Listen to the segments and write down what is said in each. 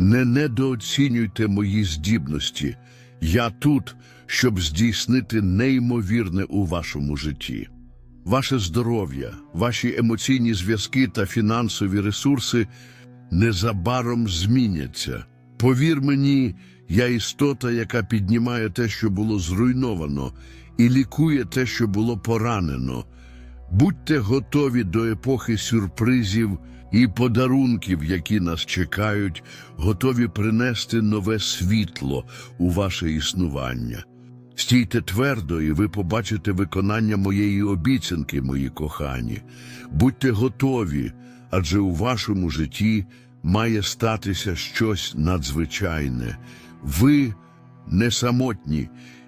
Не недооцінюйте мої здібності. Я тут, щоб здійснити неймовірне у вашому житті. Ваше здоров'я, ваші емоційні зв'язки та фінансові ресурси незабаром зміняться. Повір мені, я істота, яка піднімає те, що було зруйновано, і лікує те, що було поранено. Будьте готові до епохи сюрпризів і подарунків, які нас чекають, готові принести нове світло у ваше існування. Стійте твердо, і ви побачите виконання моєї обіцянки, мої кохані. Будьте готові, адже у вашому житті має статися щось надзвичайне. Ви не самотні.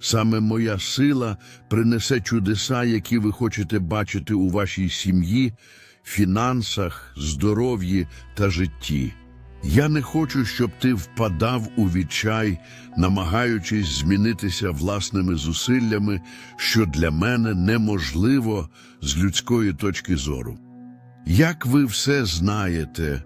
Саме моя сила принесе чудеса, які ви хочете бачити у вашій сім'ї, фінансах, здоров'ї та житті. Я не хочу, щоб ти впадав у відчай, намагаючись змінитися власними зусиллями, що для мене неможливо з людської точки зору. Як ви все знаєте,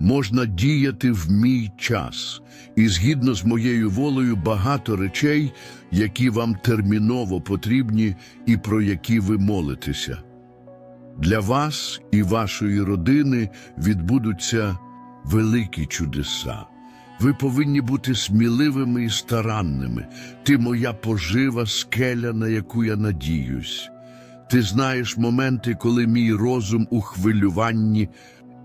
можна діяти в мій час, і згідно з моєю волею багато речей, які вам терміново потрібні і про які ви молитеся. Для вас і вашої родини відбудуться великі чудеса. Ви повинні бути сміливими і старанними. Ти моя пожива скеля, на яку я надіюсь. Ти знаєш моменти, коли мій розум у хвилюванні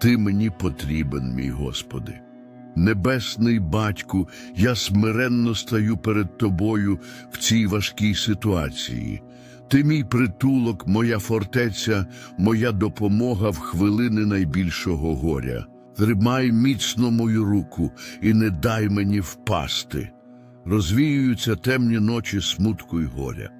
Ти мені потрібен, мій Господи. Небесний батьку, я смиренно стаю перед тобою в цій важкій ситуації. Ти мій притулок, моя фортеця, моя допомога в хвилини найбільшого горя. Тримай міцно мою руку і не дай мені впасти. Розвіюються темні ночі смутку й горя.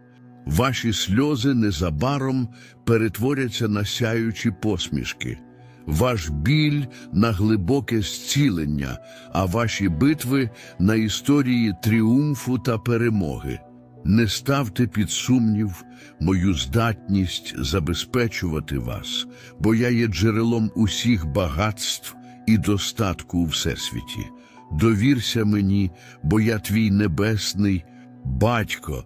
Ваші сльози незабаром перетворяться на сяючі посмішки, ваш біль на глибоке зцілення, а ваші битви на історії тріумфу та перемоги. Не ставте під сумнів мою здатність забезпечувати вас, бо я є джерелом усіх багатств і достатку у всесвіті. Довірся мені, бо я твій небесний батько.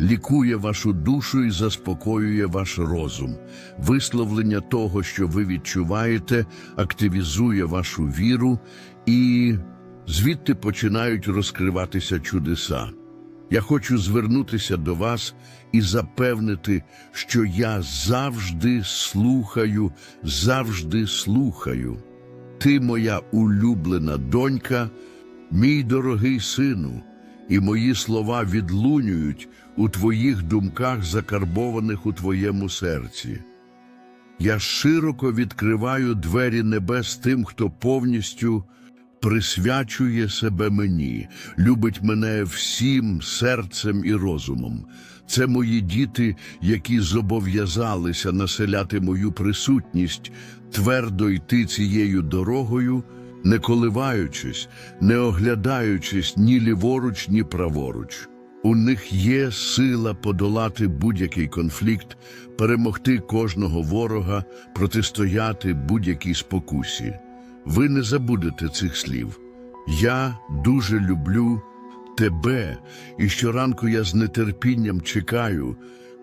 лікує вашу душу і заспокоює ваш розум. Висловлення того, що ви відчуваєте, активізує вашу віру, і звідти починають розкриватися чудеса. Я хочу звернутися до вас і запевнити, що я завжди слухаю, завжди слухаю. Ти моя улюблена донька, мій дорогий сину, і мої слова відлунюють у твоїх думках, закарбованих у твоєму серці. Я широко відкриваю двері небес тим, хто повністю присвячує себе мені, любить мене всім серцем і розумом. Це мої діти, які зобов'язалися населяти мою присутність, твердо йти цією дорогою, не коливаючись, не оглядаючись ні ліворуч, ні праворуч. У них є сила подолати будь-який конфлікт, перемогти кожного ворога, протистояти будь-якій спокусі. Ви не забудете цих слів. Я дуже люблю тебе, і щоранку я з нетерпінням чекаю,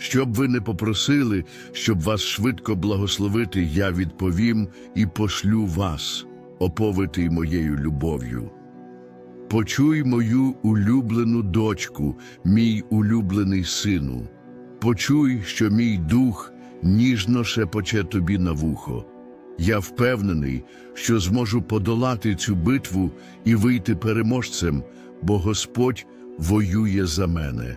Щоб ви не попросили, щоб вас швидко благословити, я відповім і пошлю вас, оповитий моєю любов'ю. Почуй мою улюблену дочку, мій улюблений сину. Почуй, що мій дух ніжно шепоче тобі на вухо. Я впевнений, що зможу подолати цю битву і вийти переможцем, бо Господь воює за мене.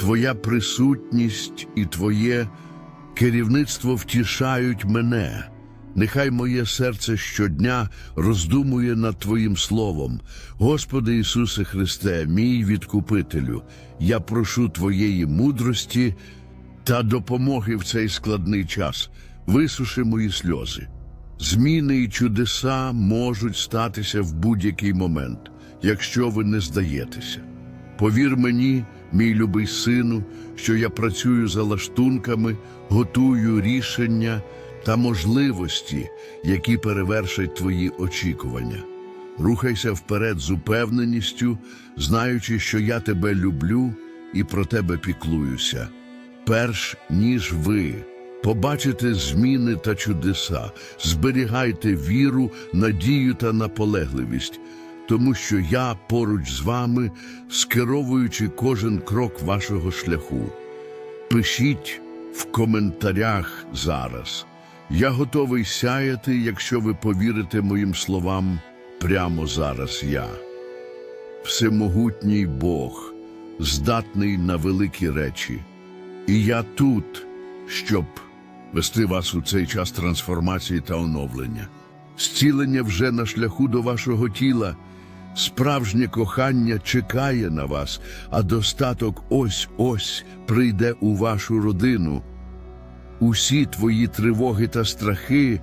Твоя присутність і Твоє керівництво втішають мене. Нехай моє серце щодня роздумує над Твоїм Словом. Господи Ісусе Христе, мій відкупителю, я прошу Твоєї мудрості та допомоги в цей складний час. Висуши мої сльози. Зміни і чудеса можуть статися в будь-який момент, якщо ви не здаєтеся. Повір мені, мій любий сину, що я працюю за лаштунками, готую рішення та можливості, які перевершать твої очікування. Рухайся вперед з упевненістю, знаючи, що я тебе люблю і про тебе піклуюся. Перш ніж ви побачите зміни та чудеса, зберігайте віру, надію та наполегливість тому що я поруч з вами, скеровуючи кожен крок вашого шляху. Пишіть в коментарях зараз. Я готовий сяяти, якщо ви повірите моїм словам прямо зараз я. Всемогутній Бог, здатний на великі речі. І я тут, щоб вести вас у цей час трансформації та оновлення. Зцілення вже на шляху до вашого тіла. Справжнє кохання чекає на вас, а достаток ось ось прийде у вашу родину. Усі твої тривоги та страхи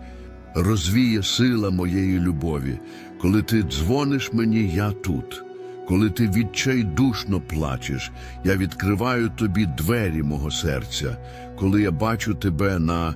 розвіє сила моєї любові. Коли ти дзвониш мені, я тут. Коли ти відчайдушно плачеш, я відкриваю тобі двері мого серця. Коли я бачу тебе на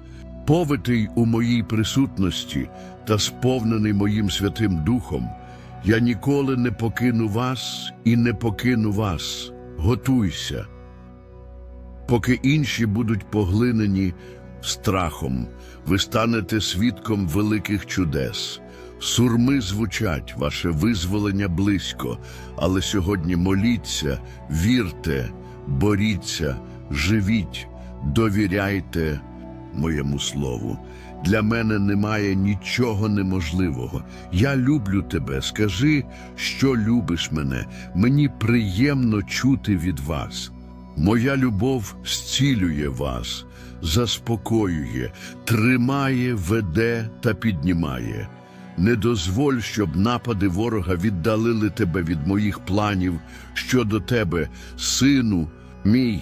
Повитий у моїй присутності та сповнений моїм Святим Духом, я ніколи не покину вас і не покину вас. Готуйся. Поки інші будуть поглинені страхом, ви станете свідком великих чудес. Сурми звучать, ваше визволення близько, але сьогодні моліться, вірте, боріться, живіть, довіряйте моєму слову. Для мене немає нічого неможливого. Я люблю тебе. Скажи, що любиш мене. Мені приємно чути від вас. Моя любов зцілює вас, заспокоює, тримає, веде та піднімає. Не дозволь, щоб напади ворога віддалили тебе від моїх планів щодо тебе, сину мій.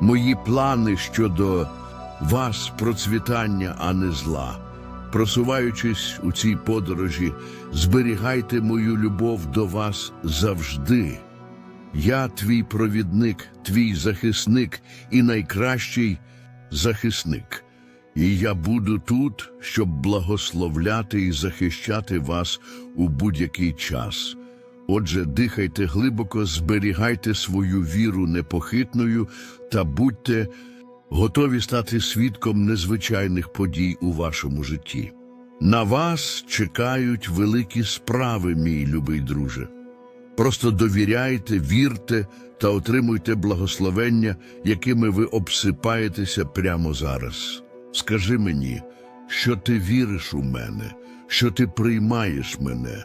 Мої плани щодо вас процвітання, а не зла. Просуваючись у цій подорожі, зберігайте мою любов до вас завжди. Я твій провідник, твій захисник і найкращий захисник. І я буду тут, щоб благословляти і захищати вас у будь-який час. Отже, дихайте глибоко, зберігайте свою віру непохитною та будьте готові стати свідком незвичайних подій у вашому житті. На вас чекають великі справи, мій любий друже. Просто довіряйте, вірте та отримуйте благословення, якими ви обсипаєтеся прямо зараз. Скажи мені, що ти віриш у мене, що ти приймаєш мене,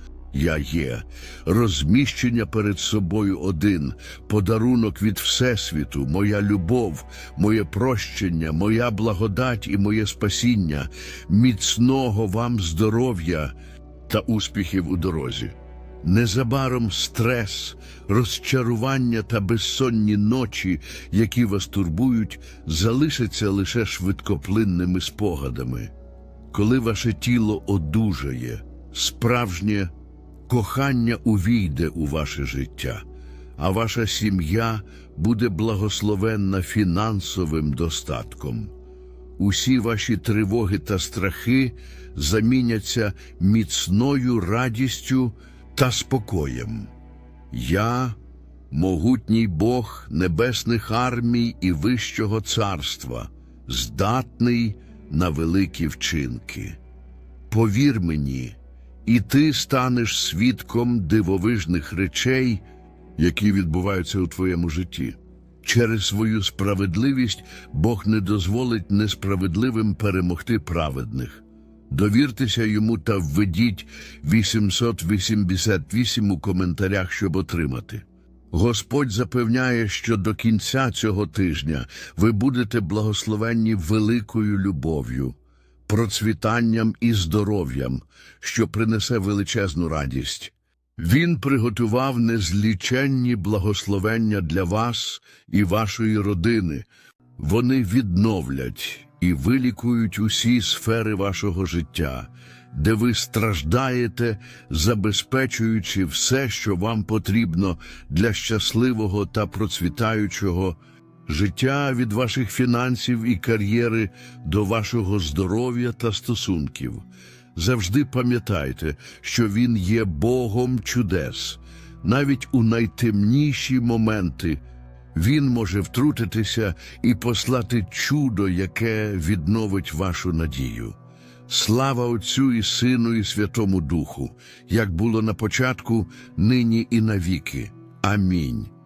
я є. Розміщення перед собою один, подарунок від Всесвіту, моя любов, моє прощення, моя благодать і моє спасіння, міцного вам здоров'я та успіхів у дорозі. Незабаром стрес, розчарування та безсонні ночі, які вас турбують, залишаться лише швидкоплинними спогадами. Коли ваше тіло одужає, справжнє кохання увійде у ваше життя, а ваша сім'я буде благословенна фінансовим достатком. Усі ваші тривоги та страхи заміняться міцною радістю та спокоєм. Я, могутній Бог небесних армій і вищого царства, здатний на великі вчинки. Повір мені, і ти станеш свідком дивовижних речей, які відбуваються у твоєму житті. Через свою справедливість Бог не дозволить несправедливим перемогти праведних. Довіртеся йому та введіть 888 у коментарях, щоб отримати. Господь запевняє, що до кінця цього тижня ви будете благословенні великою любов'ю, процвітанням і здоров'ям, що принесе величезну радість. Він приготував незліченні благословення для вас і вашої родини. Вони відновлять і вилікують усі сфери вашого життя. де ви страждаєте, забезпечуючи все, що вам потрібно для щасливого та процвітаючого життя від ваших фінансів і кар'єри до вашого здоров'я та стосунків. Завжди пам'ятайте, що Він є Богом чудес. Навіть у найтемніші моменти Він може втрутитися і послати чудо, яке відновить вашу надію. Слава Отцю і Сину і Святому Духу, як було на початку, нині і навіки. Амінь.